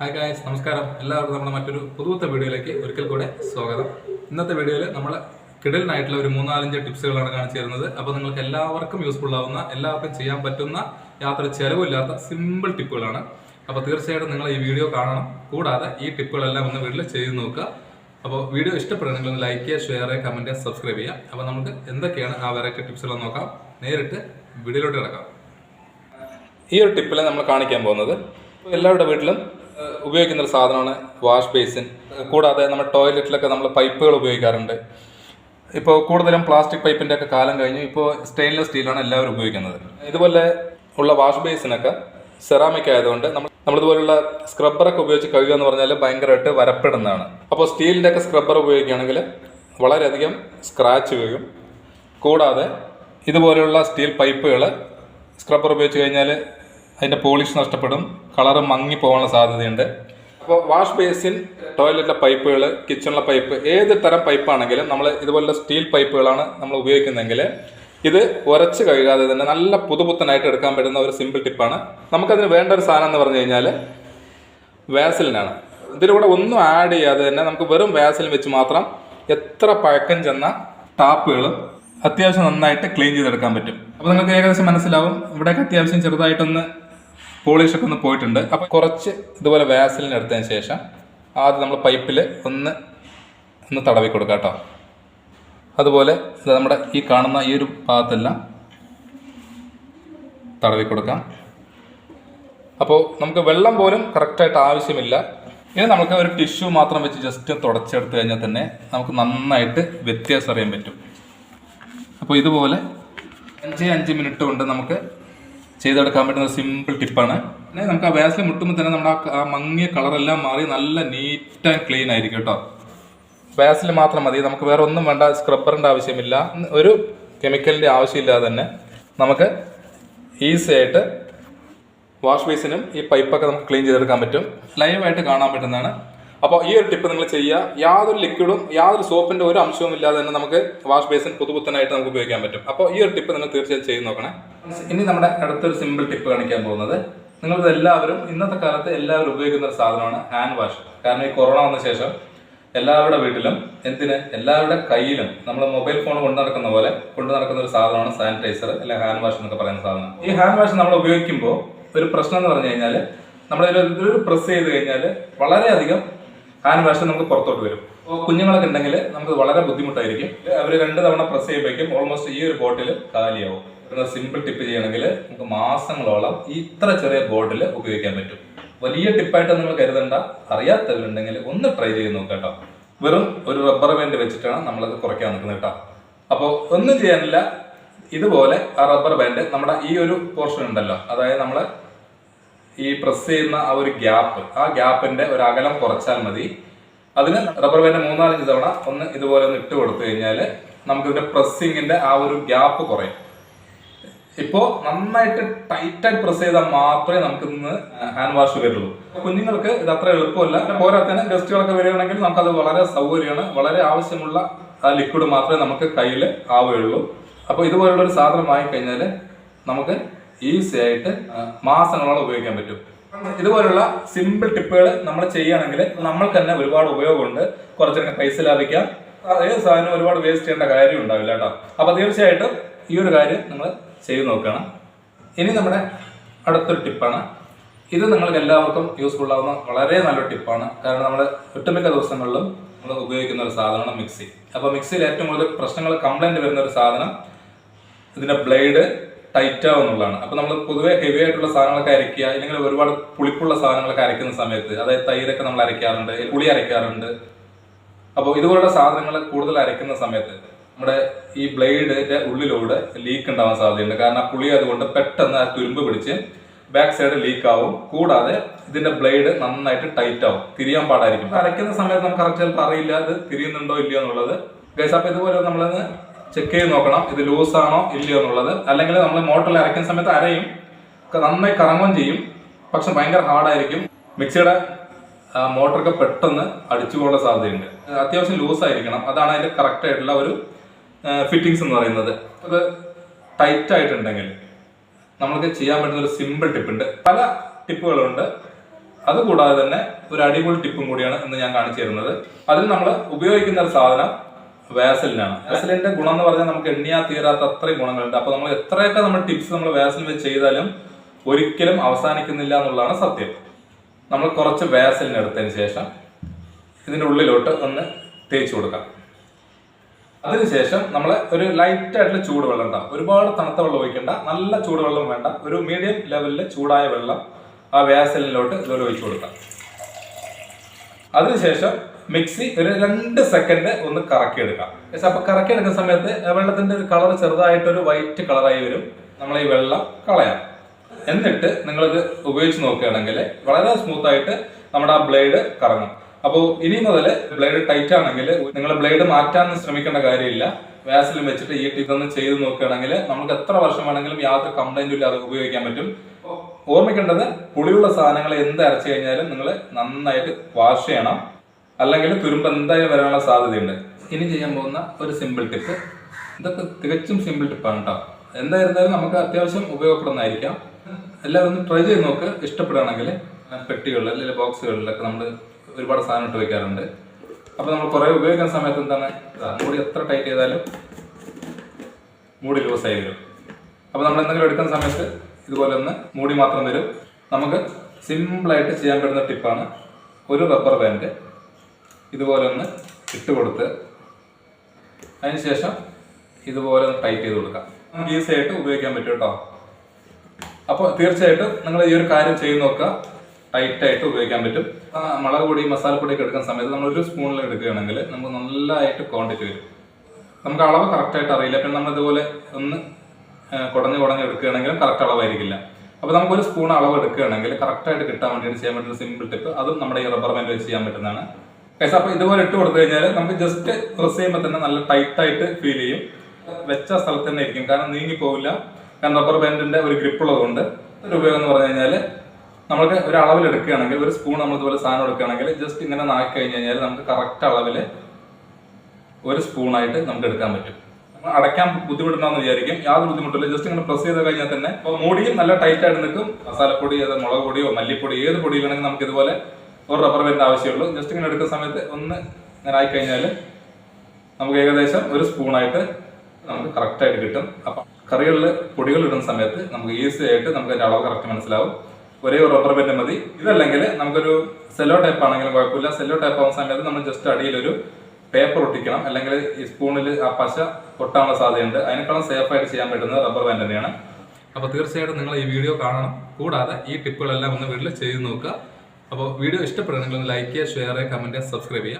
Hi guys നമസ്കാരം. എല്ലാവർക്കും നമ്മുടെ മറ്റൊരു പുതുത്ത വീഡിയോയിലേക്ക് ഒരിക്കൽ കൂടെ സ്വാഗതം. ഇന്നത്തെ വീഡിയോയിൽ നമ്മൾ കിടലിനായിട്ടുള്ള ഒരു മൂന്നാലഞ്ച് ടിപ്സുകളാണ് കാണിച്ചു തരുന്നത് അപ്പോൾ നിങ്ങൾക്ക് എല്ലാവർക്കും യൂസ്ഫുൾ ആവുന്ന എല്ലാവർക്കും ചെയ്യാൻ പറ്റുന്ന യാത്ര ചിലവില്ലാത്ത സിമ്പിൾ ടിപ്പുകളാണ്. അപ്പോൾ തീർച്ചയായിട്ടും നിങ്ങൾ ഈ വീഡിയോ കാണണം. കൂടാതെ ഈ ടിപ്പുകളെല്ലാം ഒന്ന് വീട്ടിൽ ചെയ്ത് നോക്കുക. അപ്പോൾ വീഡിയോ ഇഷ്ടപ്പെടുകയാണെങ്കിൽ ഒന്ന് ലൈക്ക് ചെയ്യുക ഷെയർ ചെയ്യുക കമന്റ് ചെയ്യുക സബ്സ്ക്രൈബ് ചെയ്യുക. അപ്പോൾ നമുക്ക് എന്തൊക്കെയാണ് ആ വെറൈറ്റി ടിപ്സുകൾ നോക്കാം. നേരിട്ട് വീഡിയോയിലോട്ട് കിടക്കാം. ഈ ഒരു ടിപ്പിൽ നമ്മൾ കാണിക്കാൻ പോകുന്നത് എല്ലാവരുടെ വീട്ടിലും ഉപയോഗിക്കുന്ന ഒരു സാധനമാണ് വാഷ് ബേസിൻ. കൂടാതെ നമ്മൾ ടോയ്ലറ്റിലൊക്കെ നമ്മൾ പൈപ്പുകൾ ഉപയോഗിക്കാറുണ്ട്. ഇപ്പോൾ കൂടുതലും പ്ലാസ്റ്റിക് പൈപ്പിന്റെ ഒക്കെ കാലം കഴിഞ്ഞു. ഇപ്പോൾ സ്റ്റെയിൻലെസ് സ്റ്റീലാണ് എല്ലാവരും ഉപയോഗിക്കുന്നത്. ഇതുപോലെ ഉള്ള വാഷ് ബേസിനൊക്കെ സെറാമിക് ആയതുകൊണ്ട് നമ്മൾ നമ്മളിതുപോലുള്ള സ്ക്രബ്ബറൊക്കെ ഉപയോഗിച്ച് കഴുകുക എന്ന് പറഞ്ഞാൽ ഭയങ്കരമായിട്ട് വരപ്പെടുന്നതാണ്. അപ്പോൾ സ്റ്റീലിന്റെ ഒക്കെ സ്ക്രബ്ബർ ഉപയോഗിക്കുകയാണെങ്കിൽ വളരെയധികം സ്ക്രാച്ച് വീഴും കൂടാതെ ഇതുപോലെയുള്ള സ്റ്റീൽ പൈപ്പുകൾ സ്ക്രബ്ബർ ഉപയോഗിച്ച് കഴിഞ്ഞാൽ അതിന്റെ പോളിഷ് നഷ്ടപ്പെടും. കളറ് മങ്ങി പോകാനുള്ള സാധ്യതയുണ്ട്. അപ്പോൾ വാഷ് ബേസിൻ ടോയ്ലറ്റിലെ പൈപ്പുകൾ കിച്ചണിലെ പൈപ്പ് ഏത് തരം പൈപ്പാണെങ്കിലും നമ്മൾ ഇതുപോലുള്ള സ്റ്റീൽ പൈപ്പുകളാണ് നമ്മൾ ഉപയോഗിക്കുന്നതെങ്കിൽ ഇത് ഉരച്ച് കഴുകാതെ തന്നെ നല്ല പുതുപുത്തനായിട്ട് എടുക്കാൻ പറ്റുന്ന ഒരു സിമ്പിൾ ടിപ്പാണ്. നമുക്കതിന് വേണ്ട ഒരു സാധനം എന്ന് പറഞ്ഞു കഴിഞ്ഞാൽ വാസലിനാണ്. ഇതിലൂടെ ഒന്നും ആഡ് ചെയ്യാതെ തന്നെ നമുക്ക് വെറും വാസലിൻ വെച്ച് മാത്രം എത്ര പഴക്കം ചെന്ന ടാപ്പുകളും അത്യാവശ്യം നന്നായിട്ട് ക്ലീൻ ചെയ്തെടുക്കാൻ പറ്റും. അപ്പോൾ നിങ്ങൾക്ക് ഏകദേശം മനസ്സിലാവും. ഇവിടെയൊക്കെ അത്യാവശ്യം ചെറുതായിട്ടൊന്ന് പോളിഷൊക്കെ ഒന്ന് പോയിട്ടുണ്ട്. അപ്പോൾ കുറച്ച് ഇതുപോലെ വാസലിന് എടുത്തതിന് ശേഷം ആദ്യം നമ്മൾ പൈപ്പിൽ ഒന്ന് ഒന്ന് തടവി കൊടുക്കുക കേട്ടോ. അതുപോലെ നമ്മുടെ ഈ കാണുന്ന ഈ ഒരു ഭാഗത്തെല്ലാം തടവി കൊടുക്കാം. അപ്പോൾ നമുക്ക് വെള്ളം പോലും കറക്റ്റായിട്ട് ആവശ്യമില്ല. ഇനി നമുക്ക് ഒരു ടിഷ്യൂ മാത്രം വെച്ച് ജസ്റ്റ് തുടച്ചെടുത്ത് കഴിഞ്ഞാൽ തന്നെ നമുക്ക് നന്നായിട്ട് വ്യത്യാസം അറിയാൻ പറ്റും. അപ്പോൾ ഇതുപോലെ അഞ്ച് അഞ്ച് മിനിറ്റ് കൊണ്ട് നമുക്ക് ചെയ്തെടുക്കാൻ പറ്റുന്ന സിമ്പിൾ ടിപ്പാണ് പിന്നെ നമുക്ക് ആ വേസിൽ മുട്ടുമ്പോൾ തന്നെ നമ്മുടെ ആ മങ്ങിയ കളറെല്ലാം മാറി നല്ല നീറ്റ് ആൻഡ് ക്ലീൻ ആയിരിക്കും കേട്ടോ വേസിൽ മാത്രം മതി. നമുക്ക് വേറെ ഒന്നും വേണ്ട. സ്ക്രബ്ബറിന്റെ ആവശ്യമില്ല. ഒരു കെമിക്കലിന്റെ ആവശ്യമില്ലാതെ തന്നെ നമുക്ക് ഈസി ആയിട്ട് വാഷ് ബേസിനും ഈ പൈപ്പൊക്കെ നമുക്ക് ക്ലീൻ ചെയ്തെടുക്കാൻ പറ്റും. ലൈവായിട്ട് കാണാൻ പറ്റുന്നതാണ്. അപ്പോൾ ഈ ഒരു ടിപ്പ് നിങ്ങൾ ചെയ്യുക. യാതൊരു ലിക്വിഡും യാതൊരു സോപ്പിന്റെ ഒരു അംശവും ഇല്ലാതെ തന്നെ നമുക്ക് വാഷ് ബേസിൻ പുതുപുത്തനായിട്ട് നമുക്ക് ഉപയോഗിക്കാൻ പറ്റും. അപ്പോൾ ഈ ഒരു ടിപ്പ് നിങ്ങൾ തീർച്ചയായും ചെയ്ത് നോക്കണേ. ഇനി നമ്മുടെ അടുത്തൊരു സിമ്പിൾ ടിപ്പ് കാണിക്കാൻ പോകുന്നത്. നിങ്ങളിത് എല്ലാവരും ഇന്നത്തെ കാലത്ത് എല്ലാവരും ഉപയോഗിക്കുന്ന ഒരു സാധനമാണ് ഹാൻഡ് വാഷ് കാരണം ഈ കൊറോണ വന്ന ശേഷം എല്ലാവരുടെ വീട്ടിലും എന്തിന്? എല്ലാവരുടെ കയ്യിലും നമ്മൾ മൊബൈൽ ഫോൺ കൊണ്ടു നടക്കുന്ന പോലെ കൊണ്ടു നടക്കുന്ന ഒരു സാധനമാണ് സാനിറ്റൈസർ അല്ലെ ഹാൻഡ് വാഷ് എന്നൊക്കെ പറയുന്ന സാധനം. ഈ ഹാൻഡ് വാഷ് നമ്മൾ ഉപയോഗിക്കുമ്പോൾ ഒരു പ്രശ്നം എന്ന് പറഞ്ഞു കഴിഞ്ഞാൽ നമ്മൾ പ്രസ് ചെയ്ത് കഴിഞ്ഞാൽ വളരെയധികം ഹാൻഡ് വാഷ് നമുക്ക് പുറത്തോട്ട് വരും. കുഞ്ഞുങ്ങളൊക്കെ ഉണ്ടെങ്കിൽ നമുക്ക് വളരെ ബുദ്ധിമുട്ടായിരിക്കും. അവർ രണ്ട് തവണ പ്രസ് ചെയ്യുമ്പോഴേക്കും ഓൾമോസ്റ്റ് ഈ ഒരു ബോട്ടിൽ കാലിയാവും. സിമ്പിൾ ടിപ്പ് ചെയ്യണമെങ്കിൽ നമുക്ക് മാസങ്ങളോളം ഇത്ര ചെറിയ ബോട്ടിൽ ഉപയോഗിക്കാൻ പറ്റും. വലിയ ടിപ്പായിട്ട് നിങ്ങൾ കരുതണ്ട. അറിയാത്തവരുണ്ടെങ്കിൽ ഒന്ന് ട്രൈ ചെയ്ത് നോക്കുക കേട്ടോ. വെറും ഒരു റബ്ബർ ബാൻഡ് വെച്ചിട്ടാണ് നമ്മളത് കുറയ്ക്കാൻ നിൽക്കുന്നത് കേട്ടോ. അപ്പോൾ ഒന്നും ചെയ്യാനില്ല. ഇതുപോലെ ആ റബ്ബർ ബാൻഡ് നമ്മുടെ ഈ ഒരു പോർഷൻ ഉണ്ടല്ലോ. അതായത് നമ്മൾ ഈ പ്രസ് ചെയ്യുന്ന ആ ഒരു ഗ്യാപ്പ് ആ ഗ്യാപ്പിന്റെ ഒരു അകലം കുറച്ചാൽ മതി. അതിന് റബ്ബർ ബാൻഡ് മൂന്നാലഞ്ച് തവണ ഒന്ന് ഇതുപോലെ ഒന്ന് ഇട്ട് കൊടുത്തു കഴിഞ്ഞാൽ നമുക്ക് ഇതിന്റെ പ്രസ്സിങ്ങിന്റെ ആ ഒരു ഗ്യാപ്പ് കുറയും. ഇപ്പോ നന്നായിട്ട് ടൈറ്റായിട്ട് പ്രസ് ചെയ്താൽ മാത്രമേ നമുക്ക് ഇന്ന് ഹാൻഡ് വാഷ് വരുള്ളൂ കുഞ്ഞുങ്ങൾക്ക് ഇത് അത്ര എളുപ്പമല്ല. പോരാത്തന്നെ ഗസ്റ്റുകളൊക്കെ വരികയാണെങ്കിൽ നമുക്കത് വളരെ സൗകര്യമാണ്. വളരെ ആവശ്യമുള്ള ആ ലിക്വിഡ് മാത്രമേ നമുക്ക് കയ്യിൽ ആവുകയുള്ളൂ. അപ്പോൾ ഇതുപോലുള്ള ഒരു സാധനം വാങ്ങിക്കഴിഞ്ഞാൽ നമുക്ക് ഈസി ആയിട്ട് മാസങ്ങളോളം ഉപയോഗിക്കാൻ പറ്റും. ഇതുപോലുള്ള സിമ്പിൾ ടിപ്പുകൾ നമ്മൾ ചെയ്യുകയാണെങ്കിൽ നമ്മൾക്ക് തന്നെ ഒരുപാട് ഉപയോഗമുണ്ട്. കുറച്ചൊക്കെ പൈസ ലാഭിക്കാം. ഏത് സാധനം ഒരുപാട് വേസ്റ്റ് ചെയ്യേണ്ട കാര്യം ഉണ്ടാവില്ല കേട്ടോ. അപ്പൊ തീർച്ചയായിട്ടും ഈ ഒരു കാര്യം നിങ്ങൾ ചെയ്തു നോക്കണം. ഇനി നമ്മുടെ അടുത്തൊരു ടിപ്പാണ്. ഇത് നിങ്ങൾക്ക് എല്ലാവർക്കും യൂസ്ഫുൾ ആവുന്ന വളരെ നല്ലൊരു ടിപ്പാണ്. കാരണം നമ്മൾ ഒട്ടുമിക്ക ദിവസങ്ങളിലും നമ്മൾ ഉപയോഗിക്കുന്ന ഒരു സാധനമാണ് മിക്സി അപ്പോൾ മിക്സിയിൽ ഏറ്റവും കൂടുതൽ പ്രശ്നങ്ങൾ കംപ്ലൈന്റ് വരുന്ന ഒരു സാധനം ഇതിന്റെ ബ്ലേഡ് ടൈറ്റ് ആവും എന്നുള്ളതാണ്. അപ്പൊ നമ്മൾ പൊതുവേ ഹെവി ആയിട്ടുള്ള സാധനങ്ങളൊക്കെ അരയ്ക്കുക അല്ലെങ്കിൽ ഒരുപാട് പുളിപ്പുള്ള സാധനങ്ങളൊക്കെ അരയ്ക്കുന്ന സമയത്ത് അതായത് തൈരൊക്കെ നമ്മൾ അരയ്ക്കാറുണ്ട് പുളി അരയ്ക്കാറുണ്ട്. അപ്പോൾ ഇതുപോലുള്ള സാധനങ്ങൾ കൂടുതൽ അരയ്ക്കുന്ന സമയത്ത് നമ്മുടെ ഈ ബ്ലേഡിന്റെ ഉള്ളിലൂടെ ലീക്ക് ഉണ്ടാവാൻ സാധ്യതയുണ്ട്. കാരണം പുളി അതുകൊണ്ട് പെട്ടെന്ന് ആ തുരുമ്പ് പിടിച്ച് ബാക്ക് സൈഡ് ലീക്ക് ആവും. കൂടാതെ ഇതിന്റെ ബ്ലേഡ് നന്നായിട്ട് ടൈറ്റ് ആവും. തിരിയാൻ പാടായിരിക്കും. അരയ്ക്കുന്ന സമയത്ത് നമുക്ക് കറക്റ്റ് ചിലപ്പോൾ അറിയില്ല അത് തിരിയുന്നുണ്ടോ ഇല്ലയോ എന്നുള്ളത്. ഗൈസ് അപ്പൊ ഇതുപോലെ നമ്മളൊന്ന് ചെക്ക് ചെയ്ത് നോക്കണം ഇത് ലൂസ് ആണോ ഇല്ലയോ എന്നുള്ളത്. അല്ലെങ്കിൽ നമ്മൾ മോട്ടറിൽ അരയ്ക്കുന്ന സമയത്ത് അരയും നന്നായി കറങ്ങുകയും ചെയ്യും. പക്ഷെ ഭയങ്കര ഹാർഡായിരിക്കും മിക്സിയുടെ മോട്ടറൊക്കെ പെട്ടെന്ന് അടിച്ചു പോകാനുള്ള സാധ്യതയുണ്ട്. അത്യാവശ്യം ലൂസ് ആയിരിക്കണം അതാണ് അതിന്റെ കറക്റ്റ് ആയിട്ടുള്ള ഒരു ഫിറ്റിങ്സ് എന്ന് പറയുന്നത്. അത് ടൈറ്റ് ആയിട്ടുണ്ടെങ്കിൽ നമ്മൾക്ക് ചെയ്യാൻ പറ്റുന്ന ഒരു സിമ്പിൾ ടിപ്പ് ഉണ്ട്. പല ടിപ്പുകളുണ്ട് അതുകൂടാതെ തന്നെ ഒരു അടിപൊളി ടിപ്പും കൂടിയാണ് ഇന്ന് ഞാൻ കാണിച്ചു തരുന്നത്. അതിൽ നമ്മൾ ഉപയോഗിക്കുന്ന ഒരു സാധനം വാസലിനാണ്. വാസലിന്റെ ഗുണം എന്ന് പറഞ്ഞാൽ നമുക്ക് എണ്ണിയാ തീരാത്ത അത്രയും ഗുണങ്ങളുണ്ട്. അപ്പൊ നമ്മൾ എത്രയൊക്കെ നമ്മൾ ടിപ്സ് നമ്മൾ വാസലിൻ വെച്ച് ചെയ്താലും ഒരിക്കലും അവസാനിക്കുന്നില്ല എന്നുള്ളതാണ് സത്യം. നമ്മൾ കുറച്ച് വാസലിൻ എടുത്തതിന് ശേഷം ഇതിന്റെ ഉള്ളിലോട്ട് ഒന്ന് തേച്ച് കൊടുക്കാം. അതിനുശേഷം നമ്മൾ ഒരു ലൈറ്റ് ആയിട്ടുള്ള ചൂടുവെള്ളം ഉണ്ടാവും. ഒരുപാട് തണുത്ത വെള്ളം ഒഴിക്കണ്ട. നല്ല ചൂടുവെള്ളം വേണ്ട. ഒരു മീഡിയം ലെവലിൽ ചൂടായ വെള്ളം ആ വേസലിലോട്ട് ഇതുപോലെ ഒഴിച്ചു കൊടുക്കാം. അതിനുശേഷം മിക്സി ഒരു രണ്ട് സെക്കൻഡ് ഒന്ന് കറക്കിയെടുക്കാം അപ്പോൾ അപ്പൊ കറക്കിയെടുക്കുന്ന സമയത്ത് വെള്ളത്തിന്റെ ഒരു കളർ ചെറുതായിട്ട് ഒരു വൈറ്റ് കളറായി വരും. നമ്മൾ ഈ വെള്ളം കളയാം. എന്നിട്ട് നിങ്ങളിത് ഉപയോഗിച്ച് നോക്കുകയാണെങ്കിൽ വളരെ സ്മൂത്ത് ആയിട്ട് നമ്മുടെ ആ ബ്ലേഡ് കറങ്ങും. അപ്പോൾ ഇനി മുതൽ ബ്ലേഡ് ടൈറ്റ് ആണെങ്കിൽ നിങ്ങൾ ബ്ലേഡ് മാറ്റാൻ ശ്രമിക്കേണ്ട കാര്യമില്ല. വാസിലും വെച്ചിട്ട് ഈ ഇതൊന്ന് ചെയ്ത് നോക്കുകയാണെങ്കിൽ നമുക്ക് എത്ര വർഷം വേണമെങ്കിലും യാതൊരു കംപ്ലൈന്റും ഇല്ലാതെ ഉപയോഗിക്കാൻ പറ്റും. ഓർമ്മിക്കേണ്ടത് പുളിയുള്ള സാധനങ്ങൾ എന്ത് അരച്ചു കഴിഞ്ഞാലും നിങ്ങൾ നന്നായിട്ട് വാഷ് ചെയ്യണം. അല്ലെങ്കിൽ തുരുമ്പ് എന്തായാലും വരാനുള്ള സാധ്യതയുണ്ട്. ഇനി ചെയ്യാൻ പോകുന്ന ഒരു സിമ്പിൾ ടിപ്പ് ഇതൊക്കെ തികച്ചും സിമ്പിൾ ടിപ്പാണ് കേട്ടോ എന്തായിരുന്നാലും നമുക്ക് അത്യാവശ്യം ഉപയോഗപ്പെടുന്നതായിരിക്കാം എല്ലാവരും ഒന്ന് ട്രൈ ചെയ്ത് നോക്ക്. ഇഷ്ടപ്പെടുകയാണെങ്കിൽ പെട്ടികളിൽ അല്ലെങ്കിൽ ബോക്സുകളിലൊക്കെ നമ്മൾ ഒരുപാട് സാധനം ഇട്ട് വെക്കാറുണ്ട്. അപ്പോൾ നമ്മൾ കുറേ ഉപയോഗിക്കുന്ന സമയത്ത് എന്താണ്? മൂടി എത്ര ടൈറ്റ് ചെയ്താലും മൂടി ലൂസായി വരും. അപ്പോൾ നമ്മൾ എന്തെങ്കിലും എടുക്കുന്ന സമയത്ത് ഇതുപോലെ ഒന്ന് മൂടി മാത്രം വരും. നമുക്ക് സിമ്പിളായിട്ട് ചെയ്യാൻ പറ്റുന്ന ടിപ്പാണ് ഒരു റബ്ബർ ബാൻഡ് ഇതുപോലെ ഒന്ന് ഇട്ട് കൊടുത്ത് അതിനുശേഷം ഇതുപോലെ ഒന്ന് ടൈറ്റ് ചെയ്ത് കൊടുക്കാം. നമുക്ക് ഈസി ആയിട്ട് ഉപയോഗിക്കാൻ പറ്റും കേട്ടോ അപ്പോൾ തീർച്ചയായിട്ടും നിങ്ങൾ ഈ ഒരു കാര്യം ചെയ്ത് നോക്കുക. ടൈറ്റ് ആയിട്ട് ഉപയോഗിക്കാൻ പറ്റും. മുളക് പൊടി മസാലപ്പൊടി ഒക്കെ എടുക്കുന്ന സമയത്ത് നമ്മൾ ഒരു സ്പൂണിൽ എടുക്കുകയാണെങ്കിൽ നമുക്ക് നല്ലതായിട്ട് ക്വാണ്ടിറ്റി വരും. നമുക്ക് അളവ് കറക്റ്റായിട്ട് അറിയില്ല. പിന്നെ നമ്മൾ ഇതുപോലെ ഒന്ന് കുടഞ്ഞ് കുടഞ്ഞ് എടുക്കുകയാണെങ്കിലും കറക്റ്റ് അളവായിരിക്കില്ല. അപ്പോൾ നമുക്ക് ഒരു സ്പൂൺ അളവ് എടുക്കുകയാണെങ്കിൽ കറക്റ്റായിട്ട് കിട്ടാൻ വേണ്ടിയിട്ട് ചെയ്യാൻ പറ്റുന്ന സിമ്പിൾ ടിപ്പ് അതും നമ്മുടെ ഈ റബ്ബർ ബാൻഡ് വെച്ച് ചെയ്യാൻ പറ്റുന്നതാണ്. ഗൈസ് അപ്പോൾ ഇതുപോലെ ഇട്ട് കൊടുത്തു കഴിഞ്ഞാൽ നമുക്ക് ജസ്റ്റ് പ്രസ് ചെയ്യുമ്പോൾ തന്നെ നല്ല ടൈറ്റ് ആയിട്ട് ഫീൽ ചെയ്യും. വെച്ച സ്ഥലത്ത് തന്നെ ഇരിക്കും. കാരണം നീങ്ങി പോവില്ല. കാരണം റബ്ബർ ബാൻഡിന്റെ ഒരു ഗ്രിപ്പ് ഉള്ളതുകൊണ്ട് ഒരു ഉപയോഗം എന്ന് പറഞ്ഞു കഴിഞ്ഞാൽ നമുക്ക് ഒരു അളവിൽ എടുക്കുകയാണെങ്കിൽ ഒരു സ്പൂൺ നമ്മൾ ഇതുപോലെ സാധനം എടുക്കുകയാണെങ്കിൽ ജസ്റ്റ് ഇങ്ങനെ നാക്കി കഴിഞ്ഞ് കഴിഞ്ഞാൽ നമുക്ക് കറക്റ്റ് അളവിൽ ഒരു സ്പൂണായിട്ട് നമുക്ക് എടുക്കാൻ പറ്റും. നമ്മൾ അടയ്ക്കാൻ ബുദ്ധിമുട്ടുണ്ടാന്ന് വിചാരിക്കും. യാതൊരു ബുദ്ധിമുട്ടില്ല ജസ്റ്റ് ഇങ്ങനെ പ്രസ് ചെയ്ത് കഴിഞ്ഞാൽ തന്നെ അപ്പോൾ മൂടിയും നല്ല ടൈറ്റ് ആയിട്ട് നിൽക്കും. മസാലപ്പൊടി ഏത് മുളക് പൊടിയോ മല്ലിപ്പൊടി ഏത് പൊടിയിലാണെങ്കിൽ നമുക്ക് ഇതുപോലെ ഒരു റബ്ബർ ബാൻഡ് ആവശ്യമുള്ളൂ. ജസ്റ്റ് ഇങ്ങനെ എടുക്കുന്ന സമയത്ത് ഒന്ന് ഇങ്ങനെ ആയിക്കഴിഞ്ഞാൽ നമുക്ക് ഏകദേശം ഒരു സ്പൂണായിട്ട് നമുക്ക് കറക്റ്റായിട്ട് കിട്ടും. അപ്പം കറികളിൽ പൊടികൾ ഇടുന്ന സമയത്ത് നമുക്ക് ഈസി ആയിട്ട് നമുക്ക് അതിന്റെ അളവ് കറക്റ്റ് മനസ്സിലാവും. ഒരേ ഒരു റബ്ബർ ബാൻഡ് മതി. ഇതല്ലെങ്കിൽ നമുക്കൊരു സെല്ലോ ടൈപ്പ് ആണെങ്കിലും കുഴപ്പമില്ല. സെല്ലോ ടൈപ്പ് ആവുന്ന സമയത്ത് നമ്മൾ ജസ്റ്റ് അടിയിലൊരു പേപ്പർ ഒട്ടിക്കണം. അല്ലെങ്കിൽ ഈ സ്പൂണിൽ ആ പശ ഒട്ടാനുള്ള സാധ്യതയുണ്ട്. അതിനേക്കാളും സേഫായിട്ട് ചെയ്യാൻ പറ്റുന്നത് റബ്ബർ ബാൻഡ് തന്നെയാണ്. അപ്പോൾ തീർച്ചയായിട്ടും നിങ്ങൾ ഈ വീഡിയോ കാണണം. കൂടാതെ ഈ ടിപ്പുകളെല്ലാം ഒന്ന് വീട്ടിൽ ചെയ്ത് നോക്കുക. അപ്പോൾ വീഡിയോ ഇഷ്ടപ്പെടുകയാണെങ്കിൽ ലൈക്ക് ചെയ്യുക ഷെയർ ചെയ്യുക കമന്റ് സബ്സ്ക്രൈബ് ചെയ്യുക.